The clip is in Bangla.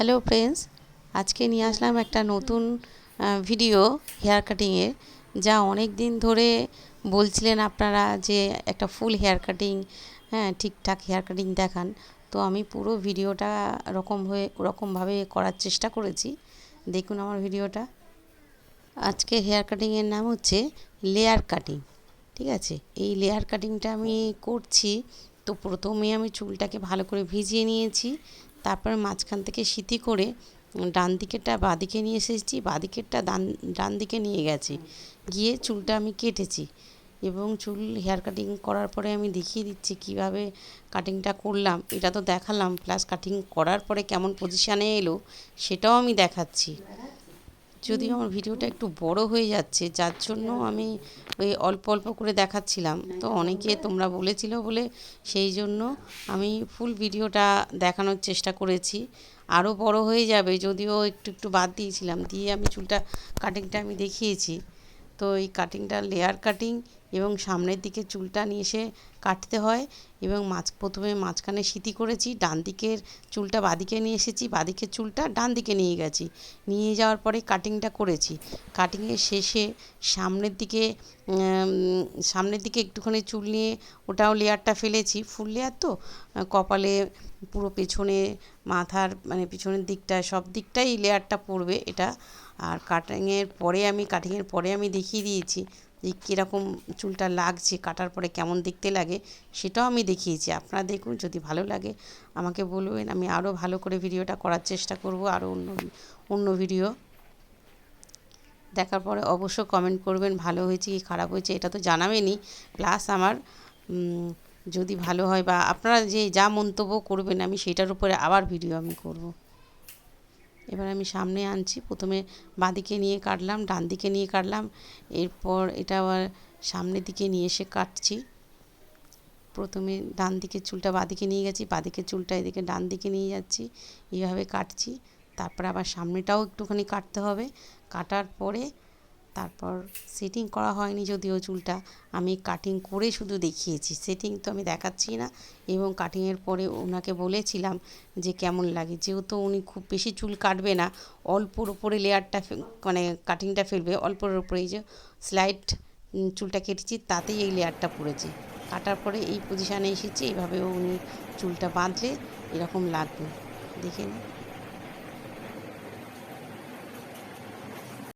হ্যালো ফ্রেন্ডস আজকে নিয়ে আসলাম একটা নতুন ভিডিও হেয়ার কাটিংয়ের যা অনেক দিন ধরে বলছিলেন আপনারা যে একটা ফুল হেয়ার কাটিং হ্যাঁ ঠিকঠাক হেয়ার কাটিং দেখান। তো আমি পুরো ভিডিওটা রকম হয়ে ওরকমভাবে করার চেষ্টা করেছি। দেখুন আমার ভিডিওটা আজকে হেয়ার কাটিংয়ের নাম হচ্ছে লেয়ার কাটিং ঠিক আছে? এই লেয়ার কাটিংটা আমি করছি। তো প্রথমে আমি চুলটাকে ভালো করে ভিজিয়ে নিয়েছি। তারপর মাঝখান থেকে সিটি করে ডান দিকেরটা বাঁদিকে নিয়ে এসেছি বাঁদিকেরটা ডান ডান দিকে নিয়ে গেছি। গিয়ে চুলটা আমি কেটেছি এবং চুল হেয়ার কাটিং করার পরে আমি দেখিয়ে দিচ্ছি কীভাবে কাটিংটা করলাম। এটা তো দেখালাম প্লাস কাটিং করার পরে কেমন পজিশানে এলো সেটাও আমি দেখাচ্ছি। যদিও আমার ভিডিওটা একটু বড় হয়ে যাচ্ছে যার জন্য আমি ওই অল্প অল্প করে দেখাচ্ছিলাম। তো অনেকে তোমরা বলেছিল বলে সেই জন্য আমি ফুল ভিডিওটা দেখানোর চেষ্টা করেছি। আরও বড় হয়ে যাবে যদিও একটু একটু বাদ দিয়েছিলাম। দিয়ে আমি চুলটা কাটিংটা আমি দেখিয়েছি। তো এই কাটিংটা লেয়ার কাটিং এবং সামনের দিকে চুলটা নিয়ে এসে কাটতে হয় এবং মাঝ, প্রথমে মাঝখানে সিতি করেছি, ডান দিকের চুলটা বাদিকে নিয়ে এসেছি, বাদিকের চুলটা ডান দিকে নিয়ে গেছি। নিয়ে যাওয়ার পরে কাটিংটা করেছি। কাটিংয়ের শেষে সামনের দিকে সামনের দিকে একটুখানি চুল নিয়ে ওটাও লেয়ারটা ফেলেছি। ফুল লেয়ার তো? কপালে পুরো পেছনে, মাথার মানে পিছনের দিকটা, সব দিকটাই লেয়ারটা পড়বে এটা। আর কাটিংয়ের পরে আমি কাটিংয়ের পরে আমি দেখিয়ে দিয়েছি। যে কীরকম চুলটা লাগছে, কাটার পরে কেমন দেখতে লাগে, সেটাও আমি দেখিয়েছি। আপনারা দেখুন, যদি ভালো লাগে, আমাকে বলবেন, আমি আরও ভালো করে ভিডিওটা করার চেষ্টা করব আরও অন্য অন্য ভিডিও দেখার পরে অবশ্য কমেন্ট করবেন, ভালো হয়েছে কি খারাপ হয়েছে, এটা তো জানাবেনই। প্লাস আমার যদি ভালো হয় বা আপনারা যে যা মন্তব্য করবেন, আমি সেটার উপরে আবার ভিডিও আমি করব। এবার আমি সামনে আনছি। প্রথমে বাঁদিকে নিয়ে কাটলাম ডান দিকে নিয়ে কাটলাম। এরপর এটা আবার সামনের দিকে নিয়ে এসে কাটছি। প্রথমে ডান দিকের চুলটা বাঁদিকে নিয়ে গেছি, বাঁদিকের চুলটা এদিকে ডান দিকে নিয়ে যাচ্ছি। এইভাবে কাটছি। তারপরে আবার সামনেটাও একটুখানি কাটতে হবে। কাটার পরে তারপর সেটিং করা হয়নি যদিও চুলটা, আমি কাটিং করে শুধু দেখিয়েছি। সেটিং তো আমি দেখাচ্ছি না এবং কাটিংয়ের পরে ওনাকে বলেছিলাম যে কেমন লাগে। যেহেতু উনি খুব বেশি চুল কাটবে না, অল্পর ওপরে লেয়ারটা মানে কাটিংটা ফেলবে, অল্পর এই যে স্লাইড চুলটা কেটেছি, তাতেই এই লেয়ারটা পড়েছে। কাটার পরে এই পজিশানে এসেছি এইভাবে উনি চুলটা বাঁধলে এরকম লাগবে। দেখে নিন।